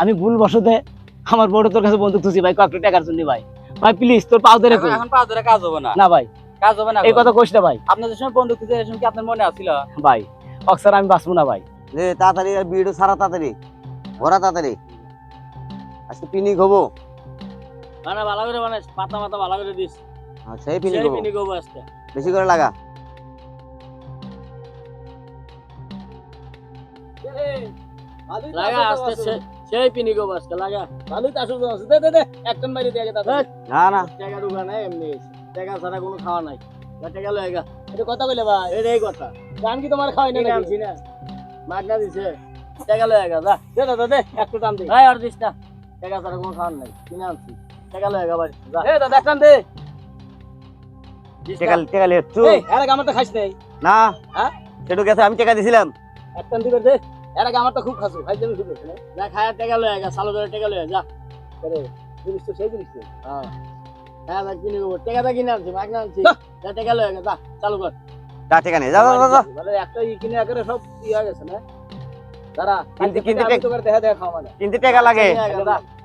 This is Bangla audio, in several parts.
আমি ভুল বসতে আমার বড় তোর কাছে বন্দুক তুছি ভাই কয়েকটা টাকার জন্য ভাই। ভাই প্লিজ তোর পাও ধরে এখন পাঁচ ধরে কাজ হবে না। না ভাই। কাজ হবে না এই কথা কইস না ভাই। আপনার যে সময় বন্ধু খুঁজে এসে কি আপনার মনে আছিল? ভাই অক্সার আমি বাঁচবো না ভাই। রে তাড়াতাড়ি আর বিড়ি সারা তাড়াতাড়ি। ভরা তাড়াতাড়ি। আজকে পিনিক হব। মানে ভালো করে মানে পাতা মাথা ভালো করে দিস। হ্যাঁ, সেই পিনিক সেই হব। পিনি গো আজকে। বেশি করে লাগা। লাগা আজকে সে- সেই পিনি গো আজকে লাগা। ভালোই তো আসুক আছে দে দে দে একটন দিয়ে না না। টাকা ঢুকা নাই এমনি টাকা ছাড়া কোনো খাওয়া নাই। টাকা লয়ে গা। এটা কথা কইলে ভাই? এটাই কথা। জান কি তোমার খাওয়াই না নামছি না। মাগনা দিছে। টাকা লয়ে গা যা। দে দাদা দে একটু টান দে। এই আর দিস না। টাকা ছাড়া কোনো খাওয়ার নাই। কিনে আনছি। টাকা লয়ে গা ভাই যা। এ দাদা একটান দে। দিস না। টেকা টেকা লেচ্ছু এই আরে আমার তো খাইছ নাই। না। হ্যাঁ? সেটু গেছে আমি টাকা দিছিলাম। একটান দিবে দে। এর আগে আমার তো খুব খাসু আমি শুধু যা খায়ার টাকা লয়ে গা সালো টাকা লয়ে যা। আরে জিনিস তো সেই জিনিস তো। হ্যাঁ। হ্যাঁ কিনে কিনে আনছি মাগনা আনছি। যা। টাকা লয়ে গা যা চালু কর। যা টাকা নেই যা যা, যা, মানে একটা ই কিনে সব ই হয়ে গেছে না? তারা কিনতে- কিনতে আমি তোকে দেখা দেখা খাওয়া মানে। কিনতে টাকা লাগে।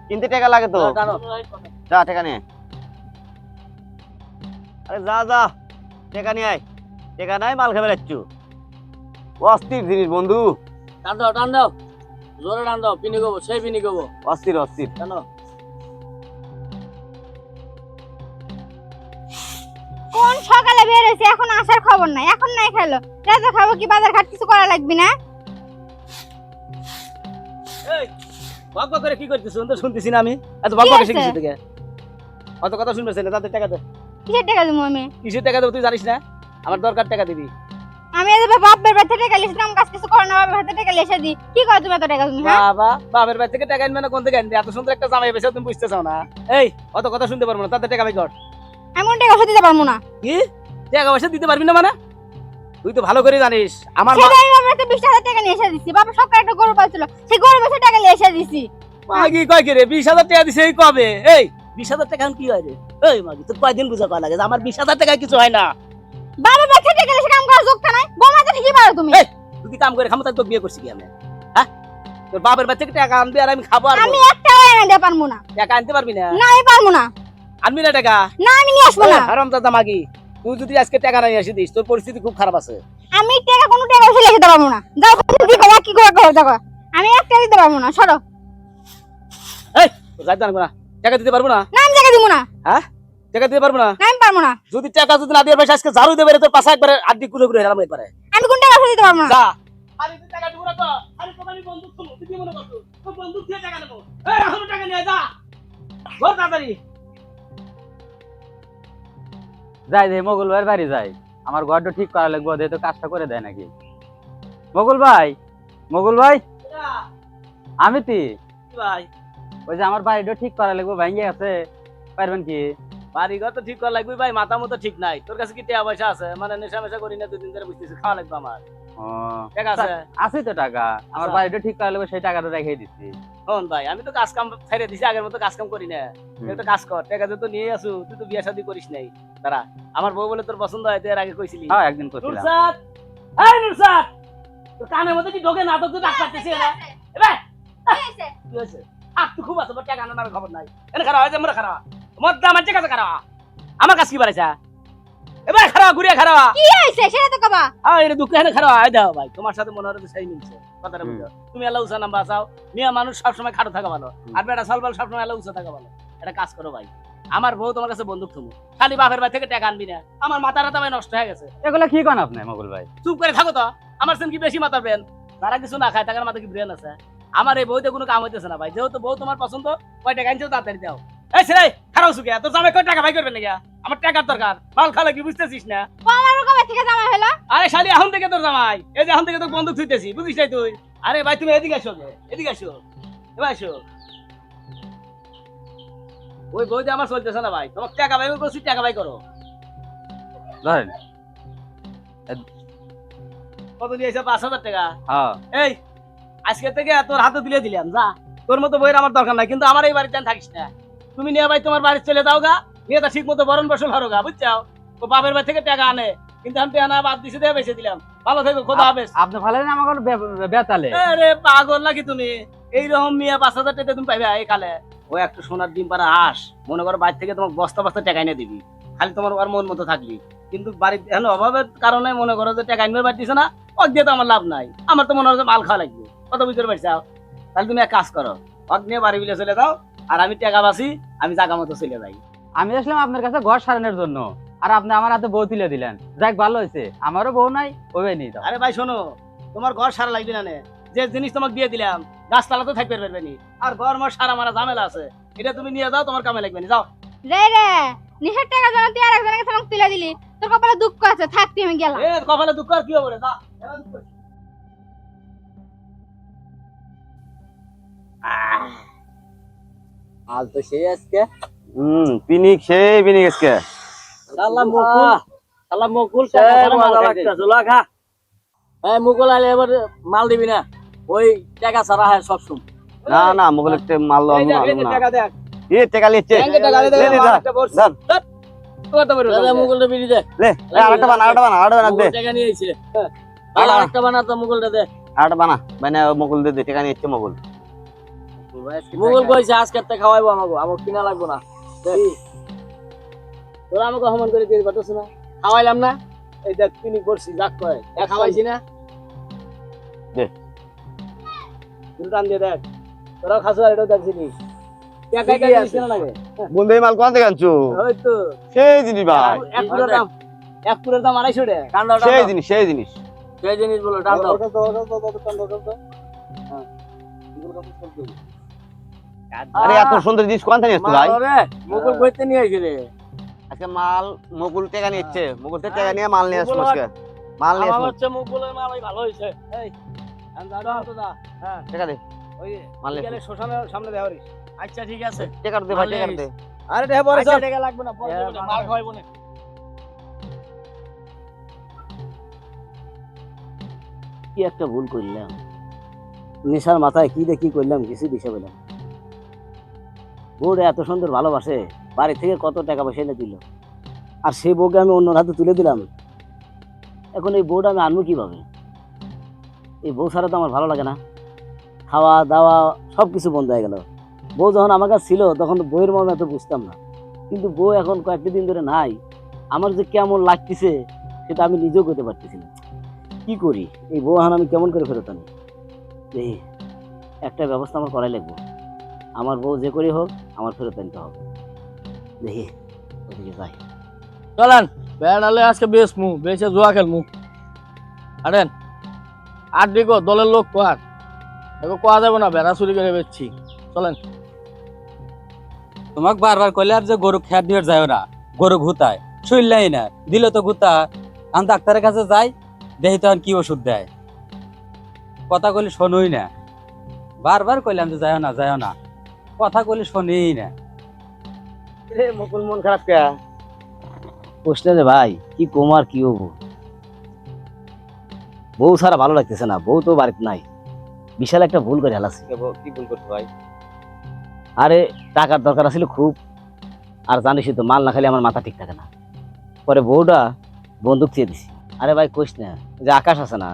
কিনতে টাকা লাগে তো। যা, নে। আরে যা যা টাকা নিয়ে আয়। টাকা নাই মাল খাবে যাচ্ছু অস্থির জিনিস বন্ধু। টান দাও টান দাও। জোরে টান দাও পিনি গবো সেই পিনি গবো অস্থির অস্থির। জানো কোন সকালে বের হয়েছে? এখন আসার খবর নাই এখন নাই খেলো। রাতে খাব কি বাজার ঘাট কিছু করা লাগবে না? এই বক বক করে কি করছিস শুনতে শুনতেছি না আমি। এত বক বক কি থেকে? অত কথা শুনবে না তাদের টাকা দে। কিসের টাকা দেবো আমি? কিসের টাকা দেবো তুই জানিস না? আমার দরকার টাকা দিবি। আমি বাপের বাড়ি থেকে টাকা লিখে কাজ কিছু করো না বাপের হাতে টাকা লিখে দিই কি করো তুমি এত টাকা তুমি হ্যাঁ? বাবা বাপের বাড়ি থেকে টাকা আনবে না কোন থেকে আনবে? এত সুন্দর একটা জামাই পেয়েছে তুমি বুঝতে চাও না? এই অত কথা শুনতে পারব না তাদের টাকা বাই কর। আমি কোন টাকা ওষুধ দিতে পারব না। কি? টাকা পয়সা দিতে পারবি না মানে? তুই তো ভালো করে জানিস আমার মা সেটা আমি বাপের হাতে বিশ হাজার টাকা নিয়ে এসে দিচ্ছি বাবা সকালে একটা গরু পাচ্ছিল সেই গরু বেচে টাকা নিয়ে এসে দিচ্ছি মাগি কয় কি রে? বিশ হাজার টাকা দিছে এই কবে? এই বিশ হাজার টাকা এখন কি হয় রে? এই মাগি তোর কয়দিন বুঝা কয় লাগে যে আমার বিশ হাজার টাকা কিছু হয় না? বাবার বাড়ি থেকে লিখে কাম করার যোগ্যতা নাই। বোমা তো ঠিকই পারো তুমি? এই, তুই কি কাম করে খামো? তাই তো বিয়ে করছি কি আমি? হ্যাঁ? তোর বাপের বাড়ি থেকে টাকা আনবি আর আমি খাব আর আমি একটা এনে দিতে পারব না। টাকা আনতে পারবি না? না আমি পারব না। আনবি না টাকা? না আমি নিয়ে আসব না। হারাম দাদা মাগি। তুই যদি আজকে টাকা নাই আসি দিস তোর পরিস্থিতি খুব খারাপ আছে। আমি টাকা কোনো টাকা লিখে দিতে পারব না। যাও তুমি যা কি করে? করো দেখো। আমি একটা দিতে পারব না সরো। এই যাইতে আনব না। টাকা দিতে পারব না? না আমি টাকা দিব না। টাকা দিতে পারব না? না আমি পারব না। যদি টাকা যদি না দিয়ে পারিস আজকে ঝাড়ু দেবে রে, তোর পাশে একবারে আড্ডি কুলো করে হেরাম একবারে। আমি কোন টাকা দিতে পারব না? যা। আরে তুই টাকা দিব না তো। আরে তোর আমি বন্দুক তুলো তুই কি মনে করছিস তোর বন্দুক দিয়ে টাকা নেব। এই এখন টাকা নিয়ে যা। ঘর তাড়াতাড়ি। যাই যাই মগুল ভাইয়ের বাড়ি যাই। আমার ঘরটা ঠিক করা লাগবে ওদের তো কাজটা করে দেয় নাকি। মগুল ভাই মগুল ভাই। আমি তি। ভাই? ওই যে আমার বাড়িটা ঠিক করা লাগবে ভেঙে আছে। পারবেন কি? বাড়ি ঘর তো ঠিক করা লাগবে ভাই মাথা মতো ঠিক নাই। তোর কাছে কি টাকা পয়সা আছে? মানে নেশা মেশা করি না দুদিন ধরে বুঝতেছি খাওয়া লাগবে আমার। আছে? আছে তো টাকা। আমার আচ্ছা। বাড়িটা ঠিক করা লাগবে সেই টাকাটা রেখে দিচ্ছি। শোন ভাই আমি তো কাজ কাম ছেড়ে দিছি আগের মতো কাজ কাম করি না। একটা কাজ কর টাকা তো নিয়ে আসু তুই তো বিয়ে শাদী করিস নাই। তারা আমার বউ বলে তোর পছন্দ হয় তুই এর আগে কইছিলি। হ্যাঁ একদিন করছিলাম নুরসাদ এই নুরসাদ তোর কানের মধ্যে কি ঢোকে না তো তুই না? এবে কি হয়েছে? আহ তুই খুব আছে টাকা আনার খবর নাই। এনে খারাপ হয়েছে মরে খারাপ। মদ্দা মাঝে কাছে খারাপ। আমার কাছে কি বাড়াইছা এবার খারাপ ঘুরিয়ে খারাপ। কি হয়েছে? সেটা তো কবা। আহ এটা দুঃখ এনে খারাপ। আয় দাও ভাই তোমার সাথে মনে হয় তো সেই মিলছে। কথাটা বুঝো। তুমি আল্লাহ উসা নাম্বার চাও। মিয়া মানুষ সবসময় খাটো থাকা ভালো। আর বেটা সালবাল সবসময় আল্লাহ উসা থাকা ভালো। এটা কাজ করো ভাই। আমার বউ তোমার কাছে বন্দুক থুমু খালি বাপের বাড়ি থেকে টাকা আনবি না। আমার মাথা রাতা ভাই নষ্ট হয়ে গেছে। এগুলো কি কন আপনি মগুল ভাই? চুপ করে থাকো তো। আমার সেন কি বেশি মাথা ব্রেন তারা কিছু না খায় তার মাথা কি ব্রেন আছে? আমার এই বইতে কোনো কাম হইতেছে না ভাই। যেহেতু বউ তোমার পছন্দ কয় টাকা আনছো তাড়াতাড়ি দাও। এই ছেলে খারাপ সুখে তোর জামাই কয় টাকা ভাই করবে নাকি? আমার টাকার দরকার। মাল খালে কি বুঝতেছিস না? আমার কবে থেকে জামা হলো আরে শালি এখন থেকে তোর জামাই। এই যে এখন থেকে তোর বন্ধু থুইতেছি বুঝিস নাই তুই? আরে ভাই তুমি এদিকে আসো এদিকে আসো। এবার আসো। ওই বইতে আমার চলতেছে না ভাই। তোমার টাকা ভাই করছি টাকা ভাই করো। ধরেন কত দিয়েছে? পাঁচ হাজার টাকা। হ্যাঁ। এই আজকে থেকে তোর হাতে তুলে দিলাম যা। তোর মতো বইয়ের আমার দরকার নাই কিন্তু আমার এই বাড়িতে থাকিস না। তুমি নিয়ে ভাই তোমার বাড়ি চলে যাও গা নিয়ে তা ঠিক মতো বরণ বসল হারো গা বুঝছাও? ও বাপের বাড়ি থেকে টাকা আনে। কিন্তু আমি টাকা বাদ দিছে দিয়ে বেঁচে দিলাম। ভালো থেকো খোদা হাফেজ। আপনি ভালো না আমার বেতালে? আরে পাগল নাকি তুমি? এইরকম মেয়ে পাঁচ হাজার টাকা তুমি পাইবে এই কালে ও একটু সোনার ডিম পাড়া হাঁস। মনে করো বাড়ি থেকে তোমাকে বস্তা বস্তা টাকা এনে দিবি। খালি তোমার ওর মন মতো থাকবি। কিন্তু বাড়ির এখন অভাবের কারণে মনে করো যে টাকা আনবে বাড়ি দিছে না ওক দিয়ে তো আমার লাভ নাই। আমার তো মনে হয় মাল খাওয়া লাগবে। কত বুঝতে পারছি? তাহলে তুমি এক কাজ করো নিয়ে বাড়ি বিলে চলে যাও। আর আমি টাকা বাসি আমি জাগা মতো চলে যাই। আমি আসলাম আপনার কাছে ঘর সারানোর জন্য। আর আপনি আমার হাতে বউ তুলে দিলেন। যাক ভালো হয়েছে। আমারও বউ নাই ওই নেই আরে ভাই শোনো তোমার ঘর সারা লাগবে না যে জিনিস তোমাকে দিয়ে দিলাম গাছতলা তো থাকতে পারবে নি। আর ঘর মর সারা মারা ঝামেলা আছে। এটা তুমি নিয়ে যাও তোমার কামে লাগবে না যাও। রে রে নিশের টাকা জন্য তুই আর একজনের কাছে আমাকে তুলে দিলি। তোর কপালে দুঃখ আছে থাকতি আমি গেলাম। এ কপালে দুঃখ আর কি হবে রে যা। এবার দুঃখ। আজ তো সেই আজকে। হুম পিনিক সেই পিনিক আজকে। শালা মুকুল। শালা মুকুল। এই মুকুল আলে এবার মাল দিবি না। ওই টাকা ছাড়া হয় সব সময়। না না মুকুল একটা মাল এই দেখ, এই না। টাকা দেখ। এ টাকা দে? মুকুলটা বিড়ি দে। লে আরেকটা বানা আরেকটা বানা আরেকটা বানা দে। টাকা নিয়ে আইছে। হ্যাঁ। বানা। তো মুকুলটা দে। আরেকটা বানা মানে মুকুল দে দে টাকা নিচ্ছে মুকুল। মুকুল কইছে আজকে একটা খাওয়াইবো আমাকে আমাকে কিনা লাগবো না। দে। তোরা আমাকে সমান করে দিয়ে পাঠাস না? খাওয়াইলাম না? এই দেখ, তিনি করছি, যাক কয়। এক খাওয়াইছি না? দুটো টান দিয়ে দেখ। তোরাও খাসো আর এটাও দেখছিলি। বন্ধু মাল কোন থেকে আনছো? সেই জিনিস ভাই। এক পুরো দাম, এক পুরো দাম আড়াইশো টাকা। সেই জিনিস সেই জিনিস। সেই জিনিস বলো টান দাও আরে এত সুন্দর জিনিস কোন থেকে নিচ্ছ ভাই? মুকুল কইতে নিয়ে আজকে মাল মুকুল টাকা নিচ্ছে। মুকুল থেকে টাকা নিয়ে মাল নিয়ে আজকে। মাল নিয়ে আমার হচ্ছে মুকুলের মাল ওই ভালো হইছে। এই, আমি দাদা, তো দা। হ্যাঁ, টাকা দে। ওই মাল নিয়ে সামনে। আচ্ছা ঠিক আছে। টাকা দে ভাই টাকা দে। আরে টাকা পরে আচ্ছা চল। টাকা লাগবে না পরে হ্যাঁ, মাল খাওয়াইবো না কি একটা ভুল করলাম। নেশার মাথায় কি দেখি করলাম কিছু দিশে পেলাম বউরে এত সুন্দর ভালোবাসে, বাড়ি থেকে কত টাকা পয়সা এনে দিল? আর সেই বউকে আমি অন্য হাতে তুলে দিলাম। এখন এই বউটা আমি আনব কীভাবে? এই বউ ছাড়া তো আমার ভালো লাগে না। খাওয়া, দাওয়া সব কিছু বন্ধ হয়ে গেল। বউ যখন আমার কাছে ছিল, তখন তো বইয়ের মর্ম এত বুঝতাম না। কিন্তু বউ এখন কয়েকটা দিন ধরে নাই। আমার যে কেমন লাগতেছে, সেটা আমি নিজেও করতে পারতেছি না। কি করি? এই বউ এখন আমি কেমন করে ফেরত আনি? এই, একটা ব্যবস্থা আমার করাই লাগবে। আমার বউ যে করি হোক আমার ফেরত আনতে হবে। দেখি ওদিকে যাই। চলেন বেড়ালে আজকে বেশ মু বেশে জুয়া খেলমু। আরেন আর দিকো দলের লোক কোয়ার? এগো কোয়া যাবে না বেড়া চুরি করে বেচছি। চলেন। তোমাক বারবার কইলে আর যে গরু খেয়ার দিয়ে যায় না গরু ঘুতায়। শুইলাই না দিলে তো গুতা আমি ডাক্তারের কাছে যাই দেখি তখন কি ওষুধ দেয়। কথা কইলে শোনোই না। বারবার কইলাম যে যায় না যায় না। কথা কইলে শোনেই না। রে মুকুল মন খারাপ কে? প্রশ্ন রে ভাই কি কুমার কি হব? বউ ছাড়া ভালো লাগতেছে না বউ তো বাড়িতে নাই। বিশাল একটা ভুল করে হেলাছি কি ভুল করছ ভাই? আরে টাকার দরকার ছিল খুব। আর জানিসই তো মাল না খালি আমার মাথা ঠিক থাকে না। পরে বউটা বন্দুক চেয়ে দিছি। আরে ভাই কইস না যে আকাশ আছে না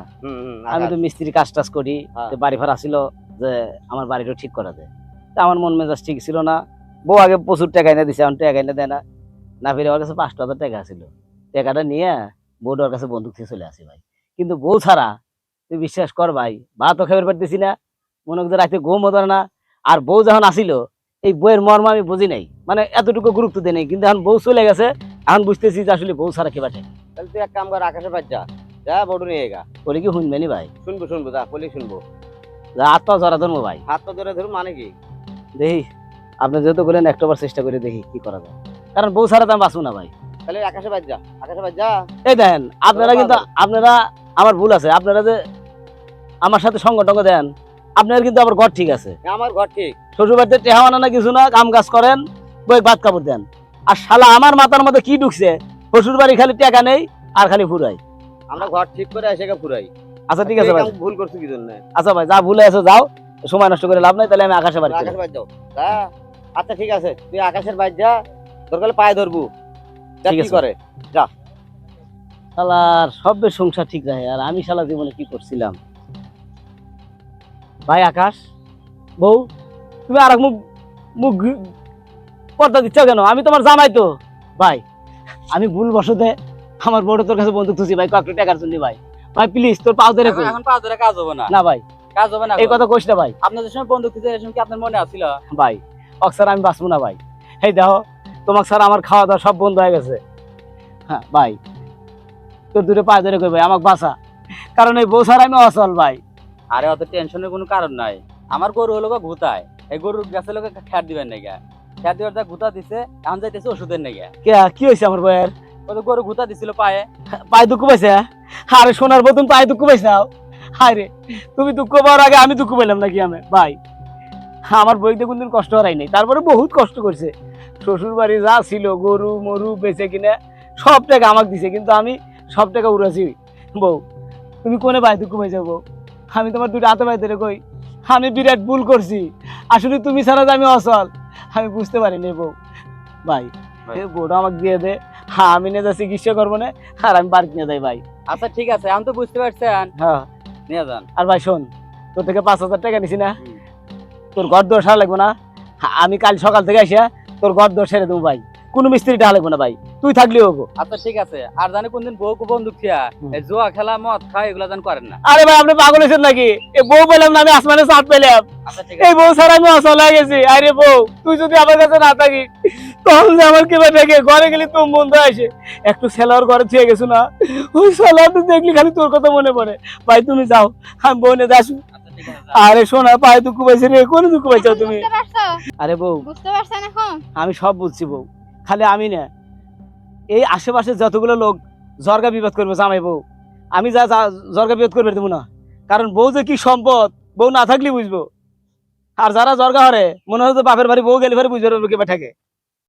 আমি তো মিস্ত্রি কাজ টাজ করি হ্যাঁ। তো বাড়ি ভাড়া ছিল যে আমার বাড়িটা ঠিক করা যায়। আমার মন মেজাজ ঠিক ছিল না। বউ আগে প্রচুর টাকা এনে দিছে এখন টাকা এনে দেয় না। না ফিরে আমার কাছে পাঁচটা হাজার টাকা ছিল। টাকাটা নিয়ে বউটার কাছে বন্দুক থেকে চলে আসি ভাই। কিন্তু বউ ছাড়া তুই বিশ্বাস কর ভাই বা ভাতও খাবার পারতেছি না মনে করতে রাতে ঘুমও ধরে না। আর বউ যখন আসিল এই বইয়ের মর্ম আমি বুঝি নাই। মানে এতটুকু গুরুত্ব দিই নাই। কিন্তু এখন বউ চলে গেছে এখন বুঝতেছি যে আসলে বউ ছাড়া খেবা চাই তাহলে তুই এক কাম কর আকাশে বাজ যা। যা বড় নিয়ে গা। বলে কি শুনবেনি ভাই? শুনব শুনব যা বলি শুনব। যা আত্মা জরা ধরবো ভাই। হাত পা ধরে ধরুন মানে কি? দেখি আপনি যেহেতু করলেন একটাবার চেষ্টা করে দেখি কি করা যায়। কারণ বউ ছাড়া তো আমি বাঁচবো না ভাই। তাহলে আকাশে বাজ যা আকাশে বাজ যা। এই দেখেন আপনারা কিন্তু আপনারা আমার ভুল আছে আপনারা যে আমার সাথে সঙ্গ টঙ্গ দেন আপনার কিন্তু আবার ঘর ঠিক আছে। আমার ঘর ঠিক। শ্বশুর বাড়িতে টেহা না কিছু না কাম কাজ করেন বই ভাত কাপড় দেন। আর শালা আমার মাথার মধ্যে কি ঢুকছে শ্বশুর বাড়ি খালি টাকা নেই আর খালি ফুরাই। আমরা ঘর ঠিক করে এসে ফুরাই। আচ্ছা ঠিক আছে ভাই। ভুল করছ কি জন্য? আচ্ছা ভাই যা ভুলে আছো যাও। সময় নষ্ট করে লাভ নাই তাহলে আমি আকাশে বাড়ি আকাশে বাজ যাও আচ্ছা ঠিক আছে। তুই আকাশের বাজ যা দরকার হলে পায়ে ধরবো। ঠিক আছে। করে? যা। শালার সবের সংসার ঠিক রাখে আর আমি শালা জীবনে কি করছিলাম? ভাই আকাশ বউ তুমি আর এক মুখ মুখ পর্দা দিচ্ছ কেন? আমি তোমার জামাই তো। ভাই আমি ভুল বসতে আমার বড় তোর কাছে বন্ধু থুছি ভাই কয়েকটা টাকার জন্য ভাই। ভাই প্লিজ তোর পাও ধরে। এখন- এখন ধরে কাজ হবে না। না ভাই। কাজ হবে না এই কথা কইস না ভাই। আপনাদের সময় বন্ধু দিতে এসে কি আপনার মনে আছিল? ভাই অক্সার আমি বাঁচবো না ভাই। এই দেখো তোমাকে স্যার আমার খাওয়া দাওয়া সব বন্ধ হয়ে গেছে। হ্যাঁ ভাই তোর দূরে পায়ে ধরে কই ভাই আমাকে বাঁচা। কারণ এই বউ স্যার আমি অচল ভাই। আরে অত টেনশনের কোনো কারণ নাই। আমার গরু হলো ঘুতায়। এই গরুর গাছে লোকে খ্যার দিবেন নাই গা খ্যার দিবার যা ঘুতা দিছে এখন যাইতেছে ওষুধের নেই গা কে কি হয়েছে আমার বইয়ের ও তো গরু ঘুতা দিছিল পায়ে। পায়ে দুঃখ পাইছে আরে সোনার বতুন পায়ে দুঃখ পাইছাও হায় রে তুমি দুঃখ পাওয়ার আগে আমি দুঃখ পেলাম নাকি আমি? ভাই আমার বইতে কোনদিন কষ্ট হারাই নাই তারপরে বহুত কষ্ট করছে। শ্বশুর বাড়ি যা ছিল গরু মরু বেচে কিনে সব টাকা আমাকে দিছে কিন্তু আমি সব টাকা উড়াছি। বউ তুমি কোনে ভাই দুঃখ পাইছো বউ? আমি তোমার দুটো হাতে ভাই ধরে কই আমি বিরাট ভুল করছি। আসলে তুমি ছাড়া যে আমি অসল আমি বুঝতে পারিনি বউ। ভাই বউটা আমাকে দিয়ে দে। হ্যাঁ আমি নিয়ে যা চিকিৎসা করব না আর আমি বাড়িতে নিয়ে যাই ভাই। আচ্ছা ঠিক আছে আমি তো বুঝতে পারছেন। হ্যাঁ। আর ভাই শোন তোর থেকে পাঁচ হাজার টাকা নিছি না। তোর ঘর দোষ সারা লাগবে না। আমি কাল সকাল থেকে আসিয়া তোর ঘর দোষ সেরে দেবো ভাই। কোনো মিস্ত্রি লাগবে না ভাই। তুই থাকলি ওগো। আচ্ছা ঠিক আছে। আর জানে কোনদিন বউ কো বন্দুক থিয়া জুয়া খেলা মদ খায় এগুলা জান করেন না। আরে ভাই আপনি পাগল হয়েছেন নাকি? এ বউ পেলাম না আমি আসমানে চাঁদ পেলাম। আচ্ছা ঠিক এই বউ ছাড়া আমি অসল হয়ে গেছি। আরে বউ তুই যদি আমার কাছে না থাকিস তখন যে আমার কেবা থাকে ঘরে গেলে তোর বন্ধু আসে। একটু সেলার ঘরে ছুঁয়ে গেছো না? ওই সেলার দেখলি খালি তোর কথা মনে পড়ে। ভাই তুমি যাও। আমি বোনে যাসু। আচ্ছা। আরে শোনা পায়ে দুঃখ পাইছে রে। কোন দুঃখ পাইছো তুমি? আরে বউ। বুঝতে পারছেন এখন? আমি সব বুঝছি বউ। খালি আমি না। এই আশেপাশে যতগুলো লোক জর্গা বিবাদ করবে, জামাই বউ, আমি যা জর্গা বিবাদ করবে দেবো না। কারণ বউ যে কি সম্পদ, বউ না থাকলে বুঝব। আর যারা জর্গা হরে, মনে হয় তো বাপের বাড়ি বউ গেলে বাড়ি বুঝবে কেবা থাকে